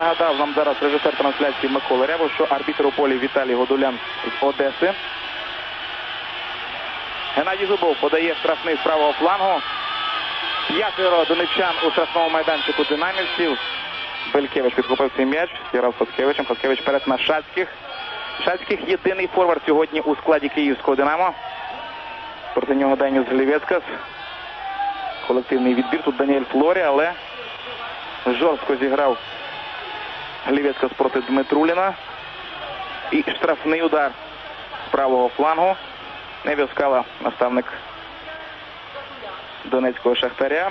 Нагадав нам зараз режисер трансляції Микола Рябов, що арбітр у полі Віталій Годулян з Одеси. Геннадій Зубов подає штрафний з правого флангу. П'ятеро донечан у штрафному майданчику динамівців. Белькевич підхопив цей м'яч, з Хаткевичем. Хаткевич перед на Шацьких. Шацьких єдиний форвард сьогодні у складі київського Динамо. Проти нього Деніс Глівецькас. Колективний відбір. Тут Даніель Флорі, але жорстко зіграв Глівецькас проти Дмитруліна. І штрафний удар з правого флангу. Не віскала наставник Донецького шахтаря.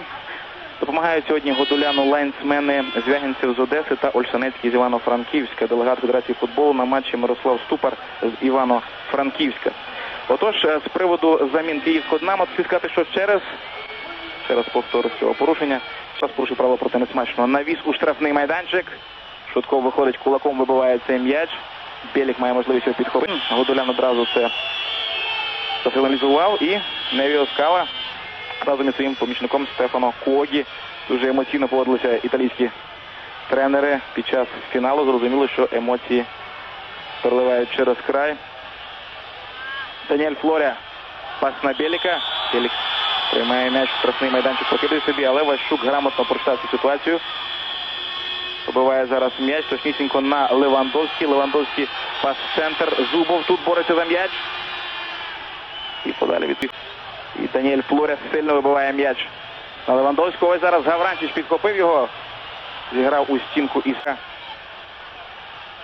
Допомагають сьогодні Годуляну лайнсмени Звягінцев з Одеси та Ольшанецький з Івано-Франківська. Делегат Федерації футболу на матчі Мирослав Ступар з Івано-Франківська. Отож, е, з приводу замін київського Динамо, слід сказати, що через, через повтор цього порушення, час порушив право проти несмачного. Навіс у штрафний майданчик. Швидко виходить, кулаком вибиває цей м'яч. Білік має можливість його підхопити. Годулян одразу це зафіналізував і Невіо Скала разом із своїм помічником Стефано Когі дуже емоційно поводилися італійські тренери під час фіналу. Зрозуміло, що емоції переливають через край. Даніель Флоря пас на Беліка. Белік приймає м'яч в штрафний майданчик, покидає собі, але Ващук грамотно прочитав цю ситуацію. Побиває зараз м'яч, точнісінько на Левандовський. Левандовський пас в центр. Зубов тут бореться за м'яч. І подалі від і Даніель Флоря сильно вибиває м'яч на Левандовського. Ось зараз Гавранчич підхопив його. Зіграв у стінку Іска.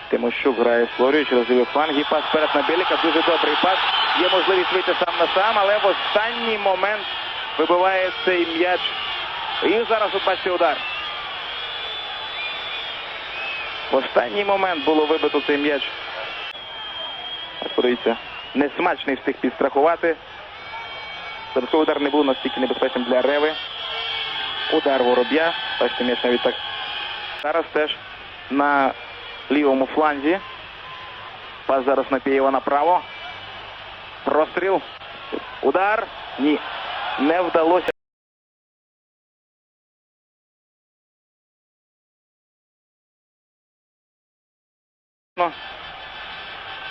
Тимощук грає з Флорію через лівий фланг. І пас вперед на Біліка. Дуже добрий пас. Є можливість вийти сам на сам, але в останній момент вибиває цей м'яч. І зараз от бачите удар. В останній момент було вибито цей м'яч. Подивіться, несмачний встиг підстрахувати. Додатковий удар не був настільки небезпечним для Реви. Удар вороб'я. Бачите, м'яч навіть так. Зараз теж на лівому фланзі. Пас зараз на Пієва направо. Простріл. Удар. Ні. Не вдалося.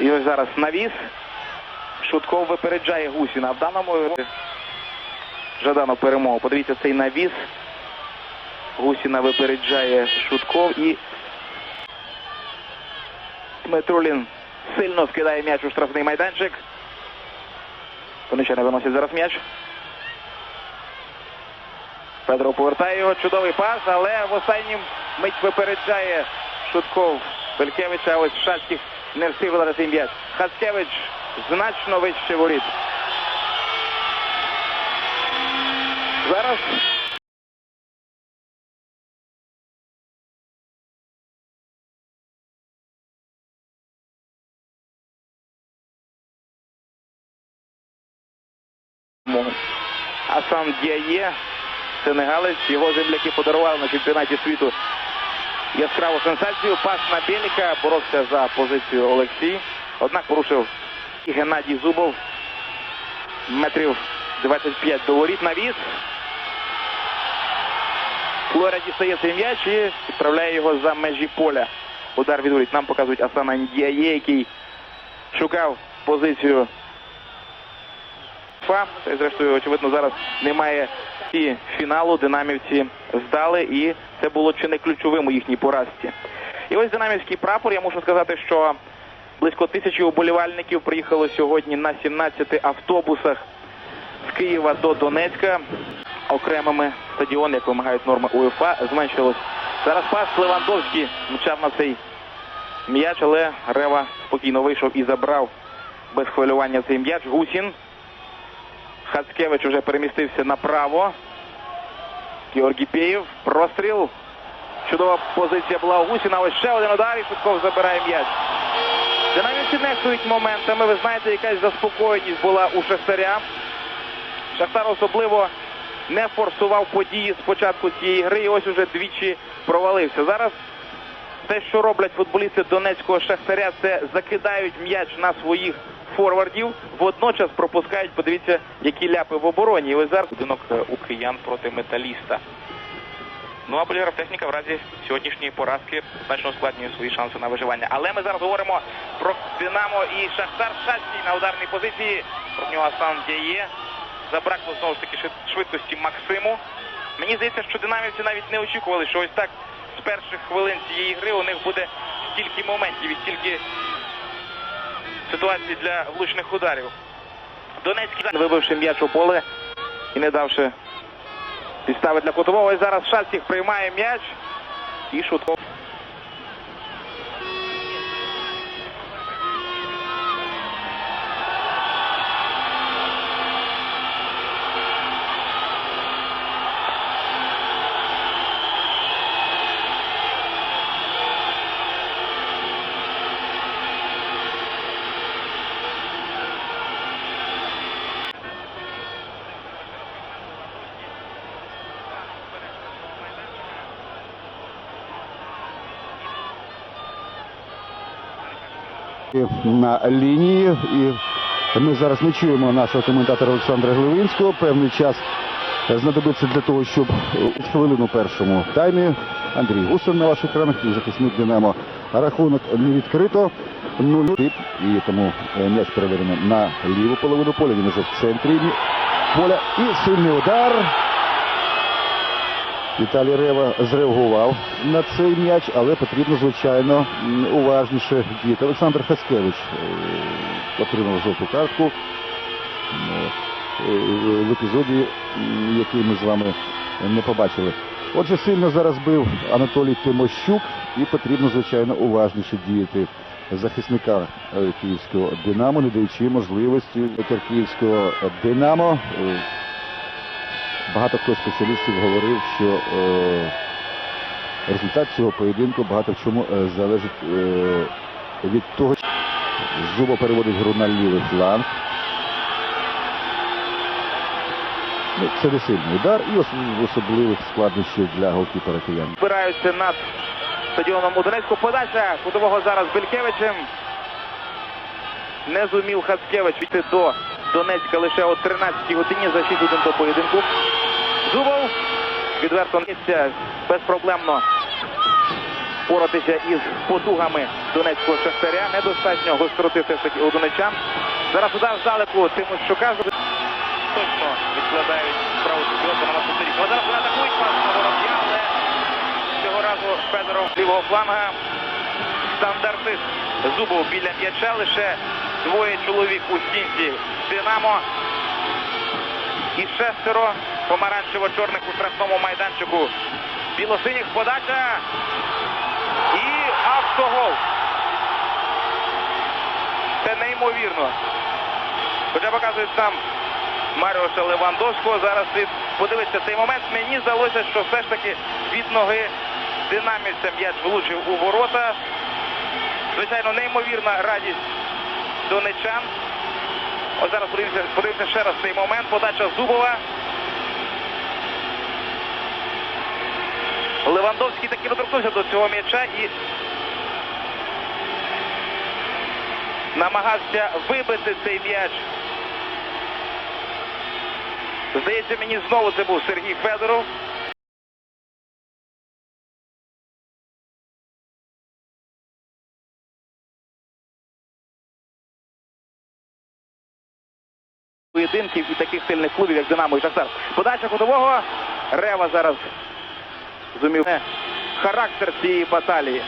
І ось зараз навіс. Шутков випереджає Гусіна. В даному Жаданов перемогу. Подивіться цей навіс. Гусіна випереджає Шутков і Дмитрулін сильно скидає м'яч у штрафний майданчик. Не виносять зараз м'яч. Петро повертає його. Чудовий пас, але в останнім мить випереджає Шутков Белькевича. Ось Шацьких не встиг вдарити м'яч. Хацкевич значно вище воріт. Зараз Асан Діає, сенегалець, його земляки подарували на чемпіонаті світу яскраву сенсацію. Пас на Біліка, боровся за позицію Олексій. Однак порушив і Геннадій Зубов. Метрів 25 до воріт навіс. Флоря дістає цей м'яч і відправляє його за межі поля. Удар від воріт. Нам показують Асана Ndіає, який шукав позицію Фа. Зрештою, очевидно, зараз немає і фіналу. Динамівці здали, і це було чи не ключовим у їхній поразці. І ось динамівський прапор. Я мушу сказати, що близько тисячі уболівальників приїхало сьогодні на 17 автобусах з Києва до Донецька. Окремими стадіон, як вимагають норми УЄФА, зменшилось. Зараз пас Левандовський мчав на цей м'яч, але Рева спокійно вийшов і забрав без хвилювання цей м'яч. Гусін. Хацкевич уже перемістився направо. Георгій Пєєв. Простріл. Чудова позиція була у Гусіна. Ось ще один удар і Шутков забирає м'яч. Динамівці нехтують моментами. Ви знаєте, якась заспокоєність була у Шахтаря. Шахтар особливо не форсував події з початку цієї гри і ось уже двічі провалився. Зараз те, що роблять футболісти Донецького Шахтаря, це закидають м'яч на своїх форвардів, водночас пропускають, подивіться, які ляпи в обороні. І ось зараз будинок е, у киян проти металіста. Ну а поліграфтехніка в разі сьогоднішньої поразки значно ускладнює свої шанси на виживання. Але ми зараз говоримо про Динамо і Шахтар Шацький на ударній позиції. Про нього Асан Дяє. Забракло знову ж таки швидкості Максиму. Мені здається, що динамівці навіть не очікували, що ось так перших хвилин цієї гри у них буде стільки моментів і стільки ситуацій для влучних ударів. Донецький вибивши м'яч у поле і не давши підстави для кутового. І зараз Шацьких приймає м'яч і шутко. На лінії. І ми зараз не чуємо нашого коментатора Олександра Гливинського. Певний час знадобиться для того, щоб у хвилину першому таймі Андрій Гусин на ваших екранах і захисник Динамо. Рахунок не відкрито. 0 і тому е, м'яч переведено на ліву половину поля. Він уже в центрі поля. І сильний удар. Віталій Рева зреагував на цей м'яч, але потрібно, звичайно, уважніше діяти. Олександр Хаскевич е, отримав жовту картку е, е, в епізоді, який ми з вами не побачили. Отже, сильно зараз бив Анатолій Тимощук і потрібно, звичайно, уважніше діяти захисника київського Динамо, не даючи можливості київського Динамо. Багато хто спеціалістів говорив, що е, результат цього поєдинку багато в чому е, залежить е, від того, що Зуба переводить гру на лівий фланг. Ну, це не сильний удар і особливих складнощів для голкіпера киян. Збираються над стадіоном у Донецьку. Подача кутового зараз Белькевичем. Не зумів Хацкевич йти до Донецька лише о 13-й годині за 6 годин до поєдинку. Зубов відверто безпроблемно боротися із потугами донецького шахтаря. Недостатньо гостроти все ж таки у донечан. Зараз удар здалеку Тимощука. Точно відкладають справу супроти на. Але зараз вони атакують пас на вороб'я, але цього разу Федоров лівого фланга. Стандартист Зубов біля м'яча. Лише двоє чоловік у стінці Динамо. І шестеро помаранчево-чорних у штрафному майданчику. Білосиніх подача. І автогол. Це неймовірно. Хоча показують сам Маріуша Левандовського. Зараз слід подивитися цей момент. Мені здалося, що все ж таки від ноги динамівця м'яч влучив у ворота. Звичайно, неймовірна радість донечан. Ось зараз подивимося, ще раз цей момент. Подача Зубова. Левандовський таки доторкнувся до цього м'яча і намагався вибити цей м'яч. Здається, мені знову це був Сергій Федоров. Поєдинків і таких сильних клубів, як Динамо і Шахтар. Подача кутового. Рева зараз зумів е, характер цієї баталії.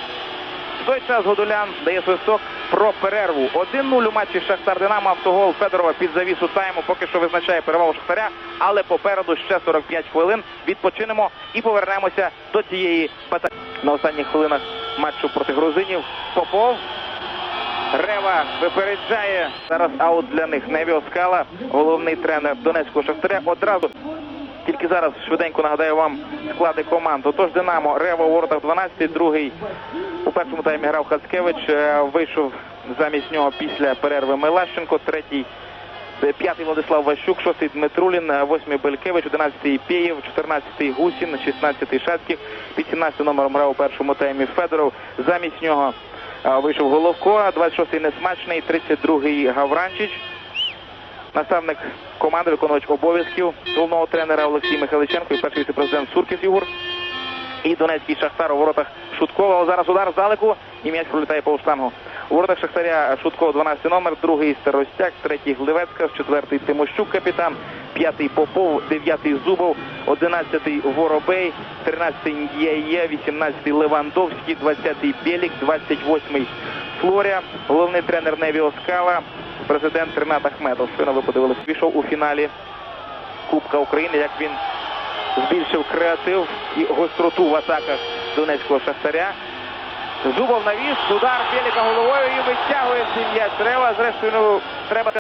В той час Годулян дає свисток про перерву. 1-0 у матчі Шахтар Динамо. Автогол Федорова під завісу тайму поки що визначає перевагу Шахтаря, але попереду ще 45 хвилин. Відпочинемо і повернемося до цієї баталії. На останніх хвилинах матчу проти грузинів Попов. Рева випереджає. Зараз аут для них. Невіо Скала, головний тренер Донецького Шахтаря. Одразу тільки зараз швиденько нагадаю вам склади команд. Отож Динамо, Рева у воротах 12, другий у першому таймі грав Хацкевич. е, Вийшов замість нього після перерви Мелащенко, третій. е, П'ятий Владислав Ващук, шостий Дмитрулін, е, восьмий Белькевич, одинадцятий Пєєв, чотирнадцятий Гусін, шістнадцятий Шацьких, 17 номером грав у першому таймі Федоров. Замість нього вийшов Головко, 26-й Несмачний, 32-й Гавранчич. Наставник команди, виконувач обов'язків головного тренера Олексій Михайличенко і перший віце-президент Суркіс Ігор. І Донецький Шахтар у воротах Шуткова. Зараз удар здалеку і м'яч пролітає по штангу. У воротах Шахтаря Шуткова 12 номер, другий Старостяк, третій Гливецька, четвертий Тимощук капітан, п'ятий Попов, дев'ятий Зубов, одинадцятий Воробей, тринадцятий Ньєє, вісімнадцятий Левандовський, двадцятий Белік, двадцять восьмий Флоря, головний тренер Неві Оскала, президент Ренат Ахметов. Щойно ви подивилися. Пішов у фіналі Кубка України, як він збільшив креатив і гостроту в атаках Донецького Шахтаря. Зубов навіс, удар Беліка головою і витягує м'яч. Треба, зрештою, ну, треба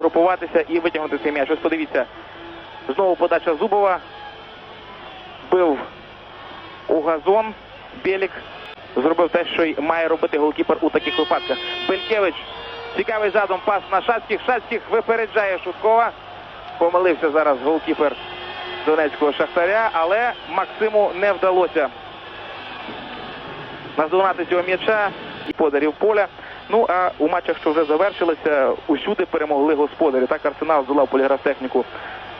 групуватися і витягнути цей м'яч. Ось подивіться, знову подача Зубова. Бив у газон. Белік зробив те, що й має робити голкіпер у таких випадках. Белькевич, цікавий задом пас на Шацьких. Шацьких випереджає Шуткова. Помилився зараз голкіпер Донецького Шахтаря, але Максиму не вдалося наздогнати цього м'яча і подарів поля. Ну а у матчах, що вже завершилися, усюди перемогли господарі. Так Арсенал здолав поліграфтехніку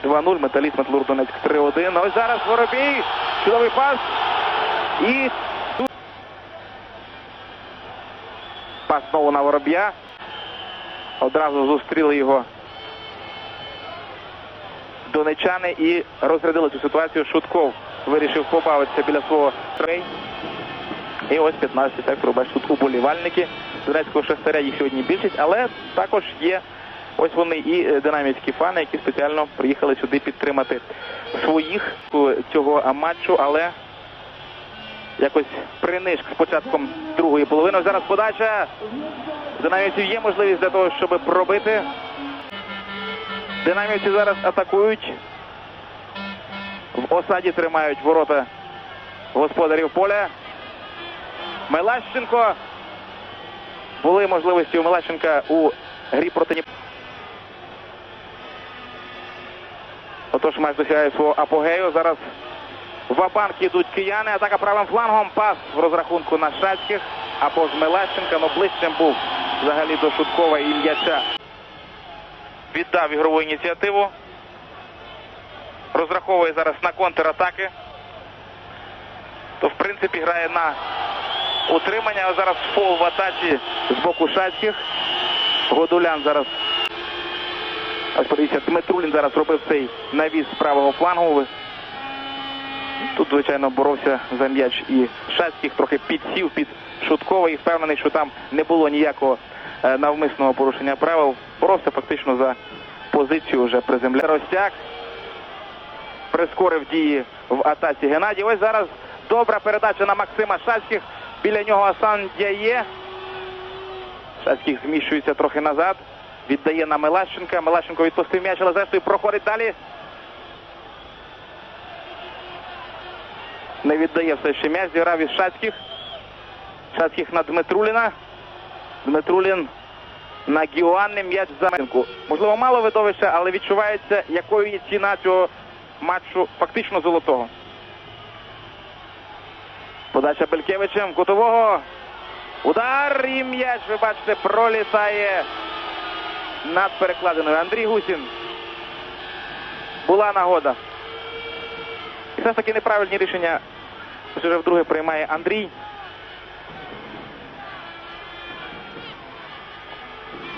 2-0, металіст Донецьк 3-1. Ось зараз Воробій, чудовий пас. І пас знову на Вороб'я. Одразу зустріли його донечани і розрядили цю ситуацію. Шутков вирішив побавитися біля свого трей. І ось 15 сектору, бачите, тут уболівальники Донецького Шахтаря, їх сьогодні більшість, але також є ось вони і е, динамівські фани, які спеціально приїхали сюди підтримати своїх цього матчу, але якось принишк з початком другої половини. Зараз подача. Динамівців є можливість для того, щоб пробити. Динамівці зараз атакують. В осаді тримають ворота господарів поля. Мелащенко. Були можливості у Мелащенка у грі проти Дніп- Отож матч досягає свого апогею. Зараз в Абанк йдуть кияни. Атака правим флангом. Пас в розрахунку на Шацьких. Або ж Мелащенка, но ближчим був взагалі до Шуткова і м'яча. Віддав ігрову ініціативу. Розраховує зараз на контратаки. То в принципі грає на утримання. А зараз фол в атаці з боку Шацьких. Годулян зараз. Ось подивіться, Дмитрулін зараз робив цей навіс з правого флангу. Тут, звичайно, боровся за м'яч і Шацьких трохи підсів під Шуткова і впевнений, що там не було ніякого е, навмисного порушення правил. Боровся фактично за позицію вже приземля. Ростяк прискорив дії в атаці Геннадій. Ось зараз добра передача на Максима Шацьких. Біля нього Асан Дяє. Шацьких зміщується трохи назад. Віддає на Мелащенка. Мелащенко відпустив м'яч, але зрештою проходить далі. Не віддає все ще м'яч. Зіграв із Шацьких. Шацьких на Дмитруліна. Дмитрулін на Гіоанне м'яч за Менку. Можливо, мало видовища, але відчувається, якою є ціна цього матчу фактично золотого. Подача Белькевичем. Кутового. Удар і м'яч, ви бачите, пролітає над перекладиною. Андрій Гусін. Була нагода. І все ж таки неправильні рішення вже вдруге приймає Андрій.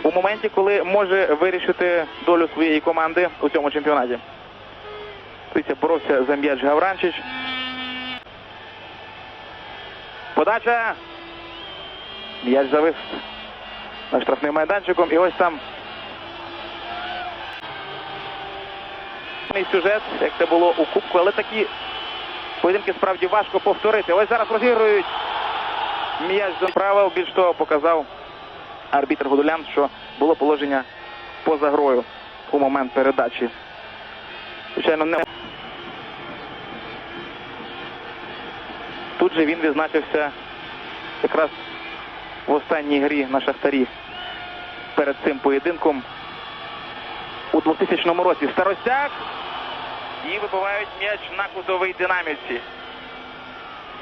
У моменті, коли може вирішити долю своєї команди у цьому чемпіонаті. Дивіться, боровся за м'яч Гавранчич. Подача. М'яч завис над штрафним майданчиком. І ось там сюжет, як це було у Кубку, але такі поєдинки справді важко повторити. Ось зараз розігрують м'яч за правил. Більш того, показав арбітр Гудулян, що було положення поза грою у момент передачі. Звичайно, не тут же він відзначився якраз в останній грі на Шахтарі перед цим поєдинком у 2000 році. Старостяк і вибивають м'яч на кутовий динамівці.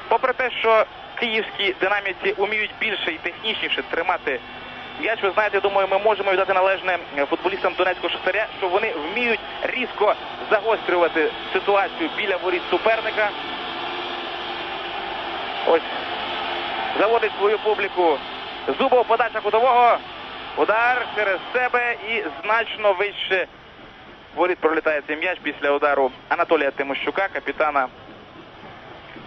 Попри те, що київські динаміці уміють більше і технічніше тримати м'яч. Ви знаєте, думаю, ми можемо віддати належне футболістам Донецького Шахтаря, що вони вміють різко загострювати ситуацію біля воріт суперника. Ось заводить свою публіку. Зубов подача кутового. Удар через себе і значно вище воріт пролітає цей м'яч після удару Анатолія Тимощука, капітана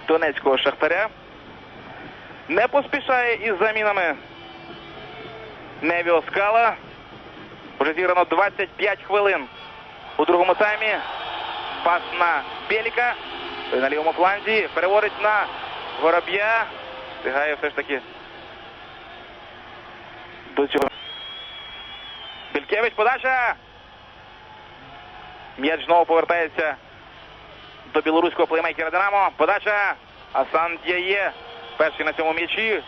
Донецького Шахтаря. Не поспішає із замінами Невіо Скала. Вже зіграно 25 хвилин у другому таймі. Пас на Беліка. На лівому фланзі. Переводить на Вороб'я. Встигає все ж таки до цього. Бількевич подача. М'яч знову повертається до білоруського плеймейкера Динамо. Подача. Асан Дяє. Перший на цьому м'ячі.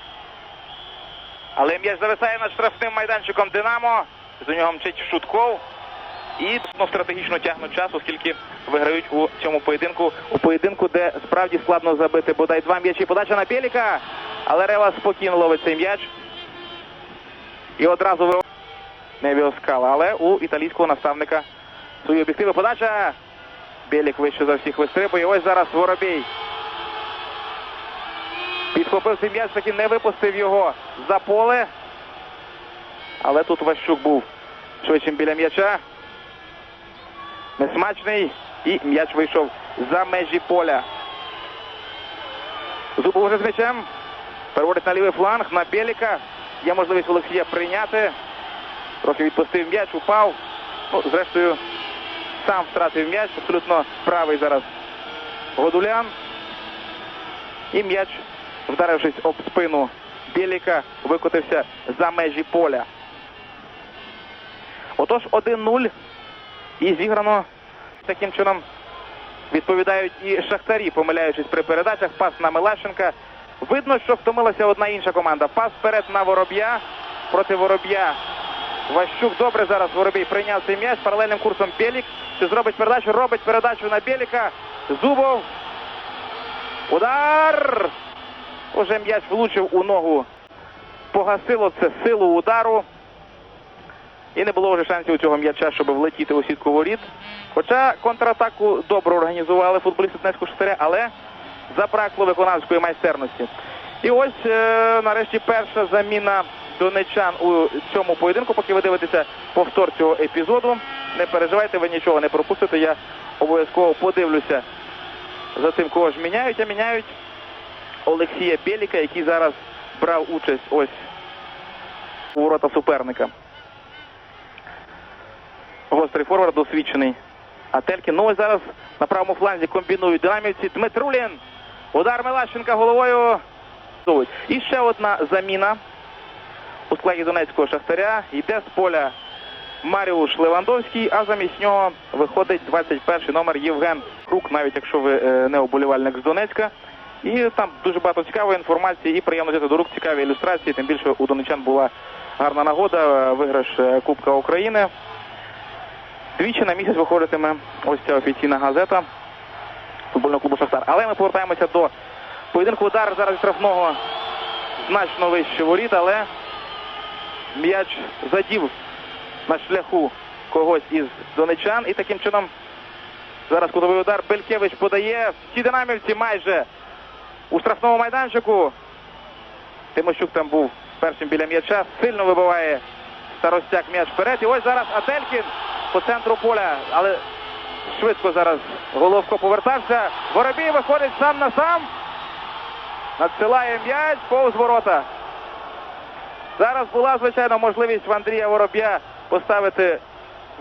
Але м'яч зависає над штрафним майданчиком Динамо. До нього мчить Шутков. І ну, стратегічно тягнуть час, оскільки виграють у цьому поєдинку. У поєдинку, де справді складно забити бодай два м'ячі. Подача на Пєліка. Але Рева спокійно ловить цей м'яч. І одразу ви... Невіо Скала. Але у італійського наставника свої об'єктиви. Подача. Белік вище за всіх вистрибує. Ось зараз Воробій. Підхопив цей м'яч, таки не випустив його за поле. Але тут Ващук був швидшим біля м'яча. Несмачний. І м'яч вийшов за межі поля. Зубов вже з м'ячем. Переводить на лівий фланг, на Беліка. Є можливість Олексія прийняти. Трохи відпустив м'яч, упав. Ну, зрештою, сам втратив м'яч. Абсолютно правий зараз Годулян. І м'яч, вдарившись об спину Біліка, викотився за межі поля. Отож 1-0 і зіграно таким чином відповідають і шахтарі, помиляючись при передачах. Пас на Милашенка. Видно, що втомилася одна інша команда. Пас вперед на Вороб'я. Проти Вороб'я. Ващук добре зараз Воробій прийняв цей м'яч. Паралельним курсом Белік. Чи зробить передачу? Робить передачу на Беліка. Зубов. Удар! Уже м'яч влучив у ногу. Погасило це силу удару. І не було вже шансів у цього м'яча, щоб влетіти у сітку воріт. Хоча контратаку добре організували футболісти Донецького Шахтаря, але забракло виконавської майстерності. І ось е, нарешті перша заміна донечан у цьому поєдинку. Поки ви дивитеся повтор цього епізоду, не переживайте, ви нічого не пропустите. Я обов'язково подивлюся за тим, кого ж міняють, а міняють Олексія Беліка, який зараз брав участь ось у ворота суперника. Гострий форвард досвідчений. Ателькін. Ну ось зараз на правому фланзі комбінують динамівці. Дмитрулін. Удар Милащенка головою. І ще одна заміна складі Донецького Шахтаря. Йде з поля Маріуш Левандовський, а замість нього виходить 21 номер Євген Крук, навіть якщо ви е, не оболівальник з Донецька. І там дуже багато цікавої інформації і приємно взяти до рук цікаві ілюстрації. Тим більше у донечан була гарна нагода, е, виграш е, Кубка України. Двічі на місяць виходитиме ось ця офіційна газета футбольного клубу Шахтар. Але ми повертаємося до поєдинку. Удар зараз штрафного значно вище воріт, але м'яч задів на шляху когось із донечан. І таким чином зараз кутовий удар Белькевич подає. Всі динамівці майже у штрафному майданчику. Тимощук там був першим біля м'яча. Сильно вибиває Старостяк м'яч вперед. І ось зараз Ателькін по центру поля. Але швидко зараз Головко повертався. Воробій виходить сам на сам. Надсилає м'яч повз ворота. Зараз була, звичайно, можливість в Андрія Вороб'я поставити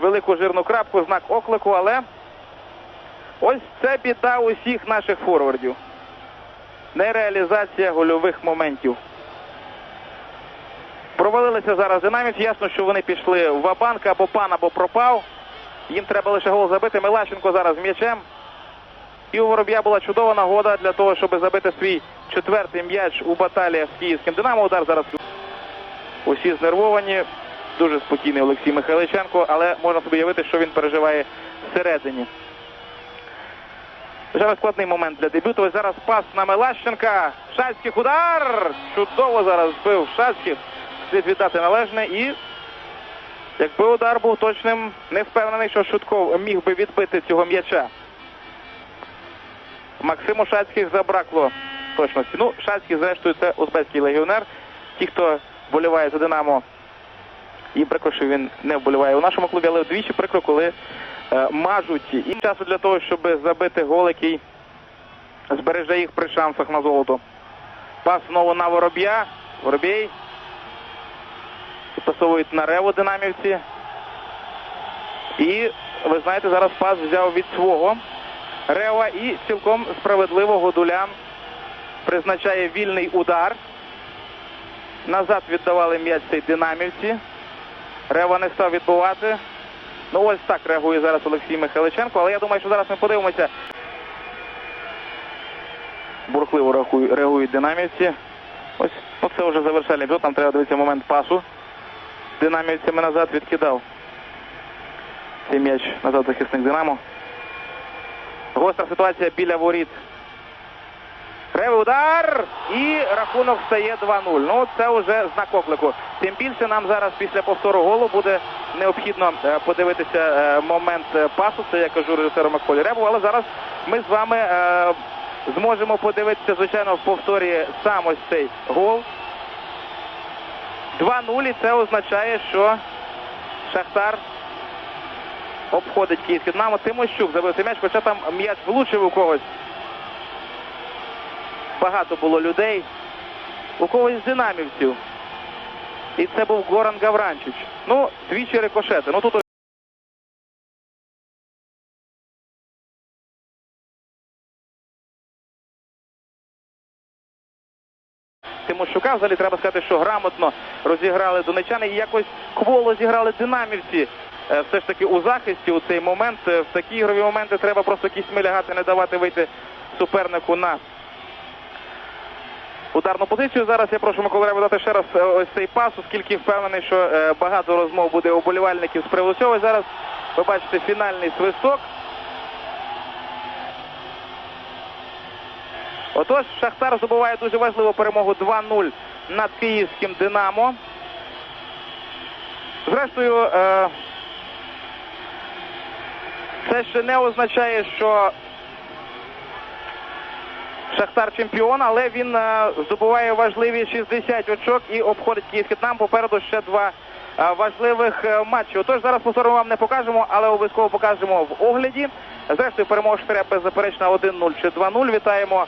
велику жирну крапку, знак оклику, але ось це біда усіх наших форвардів. Нереалізація гольових моментів. Провалилися зараз динамівці. Ясно, що вони пішли в Вабанк або пан, або пропав. Їм треба лише гол забити. Милащенко зараз м'ячем. І у Вороб'я була чудова нагода для того, щоб забити свій четвертий м'яч у баталіях з київським Динамо. Удар зараз усі знервовані. Дуже спокійний Олексій Михайличенко, але можна собі уявити, що він переживає всередині. Вже складний момент для дебюту. Ось зараз пас на Мелащенка. Шацьких удар. Чудово зараз збив Шацьких. Слід віддати належне і якби удар був точним, не впевнений, що Шутков міг би відбити цього м'яча. Максиму Шацьких забракло точності. Ну, Шацький, зрештою, це узбецький легіонер. Ті, хто вболіває за Динамо, і прикро, що він не вболіває у нашому клубі, але двічі прикро, коли е, мажуть і часу для того, щоб забити гол, який збереже їх при шансах на золото. Пас знову на Вороб'я. Воробій. Пасовують на реву динамівці. І ви знаєте, зараз пас взяв від свого Рева і цілком справедливо Годулян призначає вільний удар. Назад віддавали м'яч цей динамівці. Рева не став відбувати. Ну ось так реагує зараз Олексій Михайличенко, але я думаю, що зараз ми подивимося. Бурхливо реагують динамівці. Ось ну, це вже завершальний епізод, там треба дивитися момент пасу. Динамівцями назад відкидав. Цей м'яч назад захисник Динамо. Гостра ситуація біля воріт. Кривий удар і рахунок стає 2-0. Ну це вже знак оклику. Тим більше нам зараз після повтору голу буде необхідно е, подивитися е, момент е, пасу. Це я кажу режисеру Макполі Ребу. Але зараз ми з вами зможемо подивитися, звичайно, в повторі сам ось цей гол. 2-0 і це означає, що Шахтар обходить київське Динамо. Тимощук забив цей м'яч, хоча там м'яч влучив у когось. Багато було людей. У когось з динамівців. І це був Горан Гавранчич. Ну, двічі рикошети. Ну тут Тимощука взагалі треба сказати, що грамотно розіграли донечани і якось кволо зіграли динамівці. Е, Все ж таки у захисті у цей момент. Е, В такі ігрові моменти треба просто кісьми лягати, не давати вийти супернику на ударну позицію. Зараз я прошу Микола Рева дати ще раз е, ось цей пас, оскільки впевнений, що е, багато розмов буде у болівальників з приводу цього. Зараз ви бачите фінальний свисток. Отож, Шахтар здобуває дуже важливу перемогу 2-0 над київським Динамо. Зрештою, е, це ще не означає, що Шахтар чемпіон, але він е, здобуває важливі 60 очок і обходить київський нам. Попереду ще два е, важливих е, матчі. Отож, зараз повторно вам не покажемо, але обов'язково покажемо в огляді. Зрештою, перемога Шахтаря беззаперечно 1-0 чи 2-0. Вітаємо